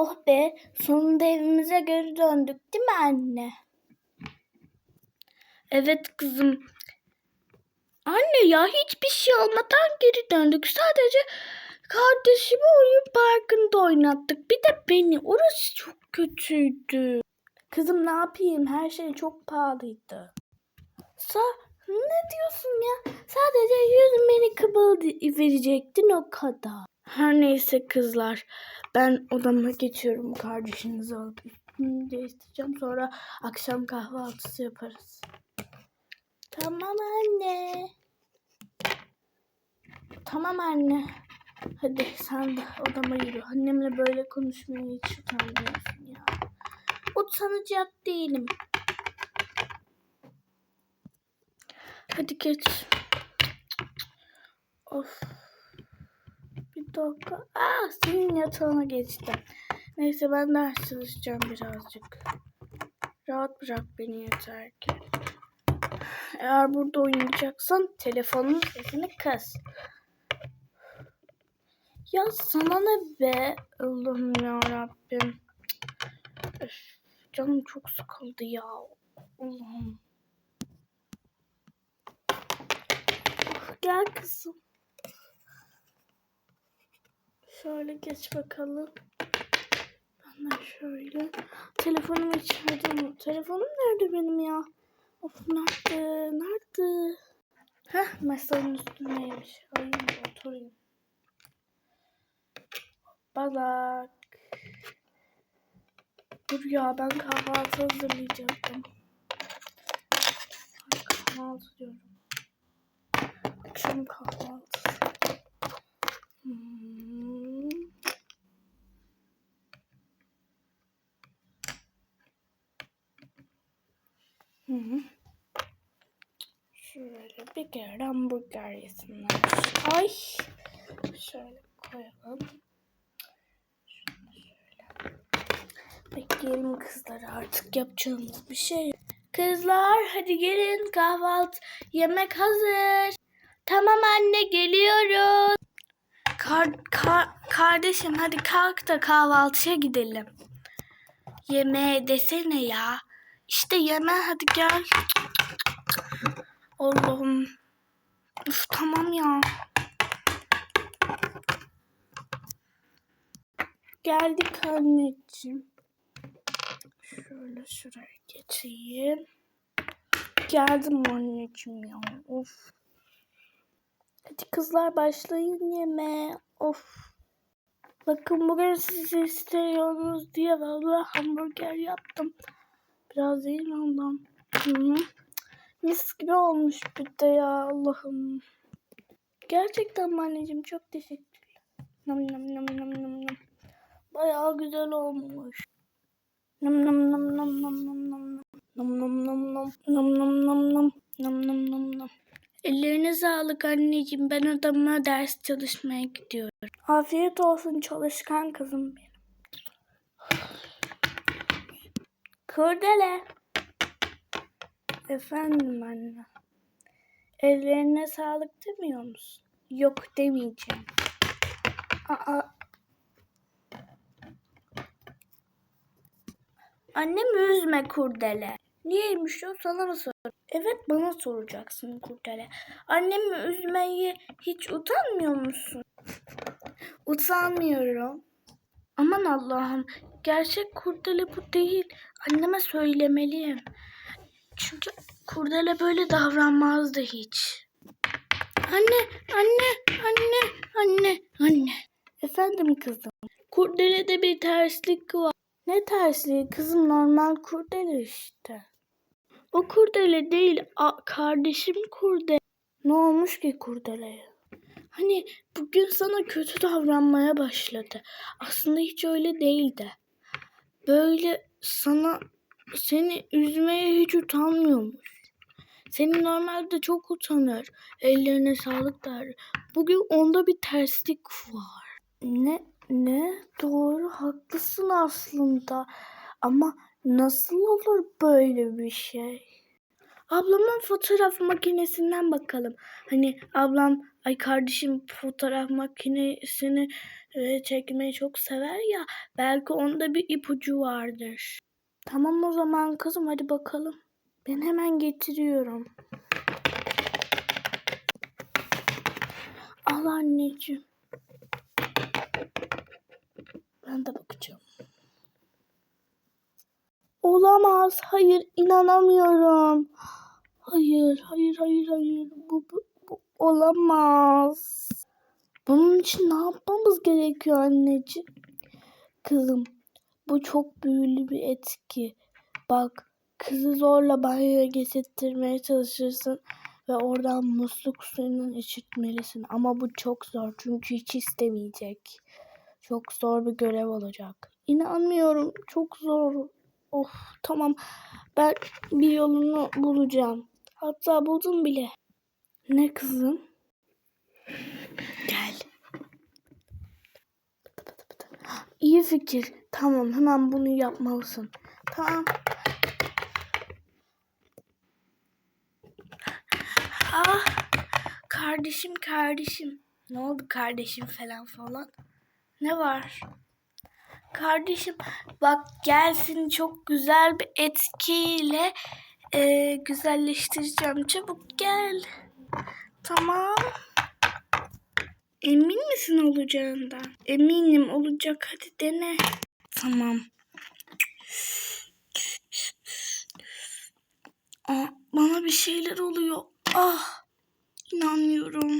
Oh be sonunda evimize geri döndük değil mi anne? Evet kızım. Anne ya hiçbir şey olmadan geri döndük. Sadece kardeşimi oyun parkında oynattık. Bir de beni. Orası çok kötüydü. Kızım ne yapayım? Her şey çok pahalıydı. Sa ne diyorsun ya? Sadece 100 mini kıbıl verecektin o kadar. Her neyse kızlar. Ben odama geçiyorum. Kardeşinizi alıp üstünü değiştireceğim. Sonra akşam kahvaltısı yaparız. Tamam anne. Tamam anne. Hadi sen de odama yürü. Annemle böyle konuşmaya hiç utanmıyorsun ya. Utanacak değilim. Hadi geç. Of. Bir dakika. Aa, senin yatağına geçtim. Neyse ben ders çalışacağım birazcık. Rahat bırak beni yeter ki. Eğer burada oynayacaksan telefonun sesini kıs. Ya sana ne be? Allah'ım ya Rabbim. Öf, canım çok sıkıldı ya. Allah'ım. Gel kızım. Şöyle geç bakalım. Ben de şöyle. Telefonum içeride? Telefonum nerede benim ya? Of nerede? Nerede? Heh masanın üstündeymiş. Ayım oturayım. Balak. Dur ya ben kahvaltı hazırlayacaktım. Ay, kahvaltı diyorum. Akşam kahvaltısı. Hmm. Şöyle bir kere hamburger yesinler. Ay. Şöyle koyalım. Şöyle. Bekleyelim kızlar artık yapacağımız bir şey. Kızlar hadi gelin kahvaltı yemek hazır. Tamam anne geliyoruz. Kar, kar, kardeşim hadi kalk da kahvaltıya gidelim. Yemeğe desene ya. İşte yeme hadi gel. Allah'ım. Uf tamam ya. Geldik anneciğim. Şöyle şuraya geçeyim. Geldim anneciğim ya. Of. Hadi kızlar başlayın yeme. Of. Bakın bugün siz istiyorsunuz diye valla hamburger yaptım. Biraz değil ondan. Hı -hı. Mis gibi olmuş bir de ya Allah'ım. Gerçekten anneciğim çok teşekkürler. Nam nam nam nam nam nam. Bayağı güzel olmuş. Nam nam nam nam nam nam nam. Nam nam nam nam. Nam nam nam nam. Nam nam nam nam. Ellerine sağlık anneciğim. Ben odama ders çalışmaya gidiyorum. Afiyet olsun çalışkan kızım benim. Kurdele. Efendim anne. Ellerine sağlık demiyor musun? Yok demeyeceğim. Aa. Annemi üzme kurdele. Niyeymiş o sana mı sor? Evet bana soracaksın kurdele. Annemi üzmeyi hiç utanmıyor musun? Utanmıyorum. Aman Allah'ım. Gerçek kurdele bu değil. Anneme söylemeliyim. Çünkü kurdele böyle davranmazdı hiç. Anne, anne, anne, anne, anne. Efendim kızım. Kurdelede bir terslik var. Ne tersliği kızım normal kurdele işte. O kurdele değil a, kardeşim kurdele. Ne olmuş ki kurdeleye? Hani bugün sana kötü davranmaya başladı. Aslında hiç öyle değildi. Böyle sana seni üzmeye hiç utanmıyormuş. Seni normalde çok utanır. Ellerine sağlık der. Bugün onda bir terslik var. Ne? Ne? Doğru haklısın aslında. Ama nasıl olur böyle bir şey? Ablamın fotoğraf makinesinden bakalım. Hani ablam Ay kardeşim fotoğraf makinesini e, çekmeyi çok sever ya. Belki onda bir ipucu vardır. Tamam o zaman kızım hadi bakalım. Ben hemen getiriyorum. Al anneciğim. Ben de bakacağım. Olamaz. Hayır inanamıyorum. Hayır, hayır, hayır, hayır. Bu, bu, bu olamaz. Bunun için ne yapmamız gerekiyor anneciğim? Kızım, bu çok büyülü bir etki. Bak, kızı zorla banyoya getirtmeye çalışırsın ve oradan musluk suyunun içirtmelisin. Ama bu çok zor çünkü hiç istemeyecek. Çok zor bir görev olacak. İnanmıyorum, çok zor. Of, tamam. Ben bir yolunu bulacağım. Hatta buldum bile. Ne kızım? Gel. İyi fikir. Tamam hemen bunu yapmalısın. Tamam. Ah kardeşim kardeşim. Ne oldu kardeşim falan falan? Ne var? Kardeşim bak gelsin çok güzel bir etkiyle e, güzelleştireceğim. Çabuk gel. Tamam. Emin misin olacağından? Eminim olacak. Hadi dene. Tamam. Aa, bana bir şeyler oluyor. Ah, inanmıyorum.